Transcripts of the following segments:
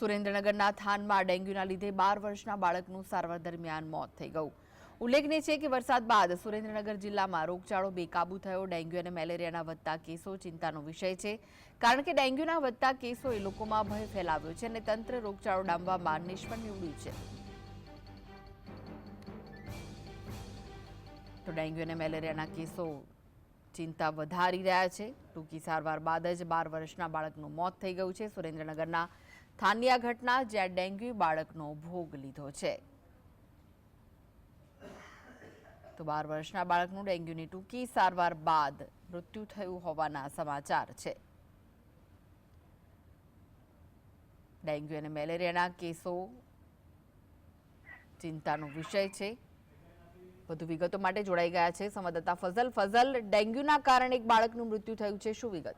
સુરેન્દ્રનગરના થાનમાં ડેન્ગ્યુના લીધે બાર વર્ષના બાળકનું સારવાર દરમિયાન મોત થઈ ગયું. ઉલ્લેખનીય છે કે વરસાદ બાદ સુરેન્દ્રનગર જિલ્લામાં રોગચાળો બેકાબુ થયો. ડેન્ગ્યુ અને મેલેરિયાના વધતા કેસો ચિંતાનો વિષય છે, કારણ કે ડેન્ગ્યુના વધતા કેસોએ લોકોમાં ભય ફેલાવ્યો છે અને તંત્ર રોગચાળો ડામવામાં નિષ્ફળ નીવડ્યું છે. તો ડેન્ગ્યુ અને મેલેરિયાના કેસો ચિંતા વધારી રહ્યા છે. ટૂંકી સારવાર બાદ જ બાર વર્ષના બાળકનું મોત થઈ ગયું છે. સુરેન્દ્રનગરના થાનિયા ઘટના જ્યાં ડેન્ગ્યુ બાળકનો ભોગ લીધો છે. તો બાર વર્ષના બાળકનું ડેન્ગ્યુની ટૂંકી સારવાર બાદ મૃત્યુ થયું હોવાના સમાચાર છે. ડેન્ગ્યુ અને મેલેરિયાના કેસો ચિંતાનો વિષય છે. વધુ વિગતો માટે જોડાઈ ગયા છે સંવાદદાતા ફઝલ. ફઝલ, ડેન્ગ્યુના કારણે એક બાળકનું મૃત્યુ થયું છે. શું વિગત?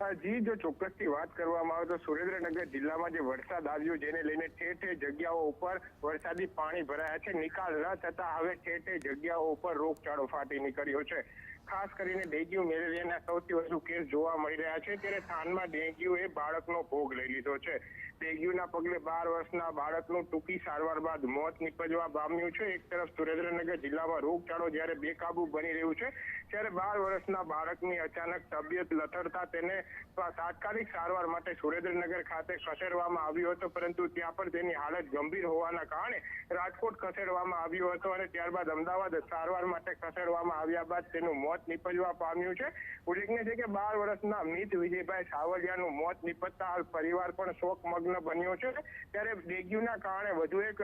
જી, જો ચોક્કસથી વાત કરવામાં આવે તો સુરેન્દ્રનગર જિલ્લામાં જે વરસાદ આવ્યો જેને લઈને ઠેર ઠેર જગ્યાઓ ઉપર વરસાદી પાણી ભરાયા છે. નિકાલ ન થતા હવે ઠેર ઠેર જગ્યાઓ ઉપર રોગચાળો ફાટી નીકળ્યો છે. ખાસ કરીને ડેન્ગ્યુ, મેલેરિયાના સૌથી વધુ કેસ જોવા મળી રહ્યા છે. ત્યારે થાનમાં ડેન્ગ્યુ એ બાળકનો ભોગ લઈ લીધો છે. ડેન્ગ્યુના પગલે બાર વર્ષના બાળકનું ટૂંકી સારવાર બાદ મોત નીપજવા પામ્યું છે. એક તરફ સુરેન્દ્રનગર જિલ્લામાં રોગચાળો જ્યારે બેકાબુ બની રહ્યું છે, ત્યારે બાર વર્ષના બાળકની અચાનક તબિયત લથડતા તેને તાત્કાલિક સારવાર માટે સુરેન્દ્રનગર ખાતે ખસેડવામાં આવ્યો હતો, પરંતુ ત્યાં પણ તેની હાલત ગંભીર હોવાના કારણે રાજકોટ ખસેડવામાં આવ્યો હતો અને ત્યારબાદ અમદાવાદ સારવાર માટે ખસેડવામાં આવ્યા બાદ તેનું મોત નીપજવા પામ્યું છે. ઉલ્લેખનીય છે કે બાર વર્ષના મિત વિજયભાઈ સાવલિયાનું મોત નીપજતા હાલ પરિવાર પણ શોકમગ્ન બન્યો છે. ત્યારે ડેન્ગ્યુના કારણે વધુ એક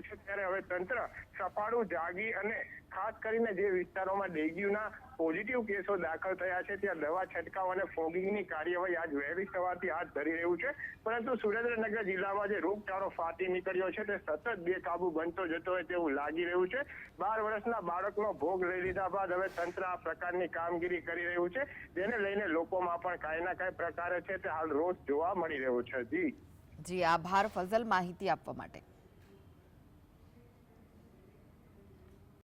છે ત્યારે હવે તંત્ર સફાળું જાગી અને ખાસ કરીને જે વિસ્તારોમાં ડેન્ગ્યુના પોઝિટિવ કેસો દાખલ થયા છે, ત્યાં દવા છંટકાવ અને ફોગિંગની કાર્યવાહી આજ વહેલી સવારથી હાથ ધરી રહ્યું છે. પરંતુ સુરેન્દ્રનગર જિલ્લામાં જે રોગચાળો ફાટી નીકળ્યો છે, તે સતત બેકાબુ બનતો જતો હોય તેવું લાગી રહ્યું છે. બાર વર્ષના બાળકનો ભોગ લઈ લીધા બાદ હવે તંત્ર આ પ્રકારની કામગીરી કરી રહ્યું છે. જેને લઈને લોકોમાં પણ કાંઈ ના કાંઈ પ્રકારે છે તે હાલ રોષ જોવા મળી રહ્યો છે. જી. જી, આભાર ફઝલ માહિતી આપવા માટે.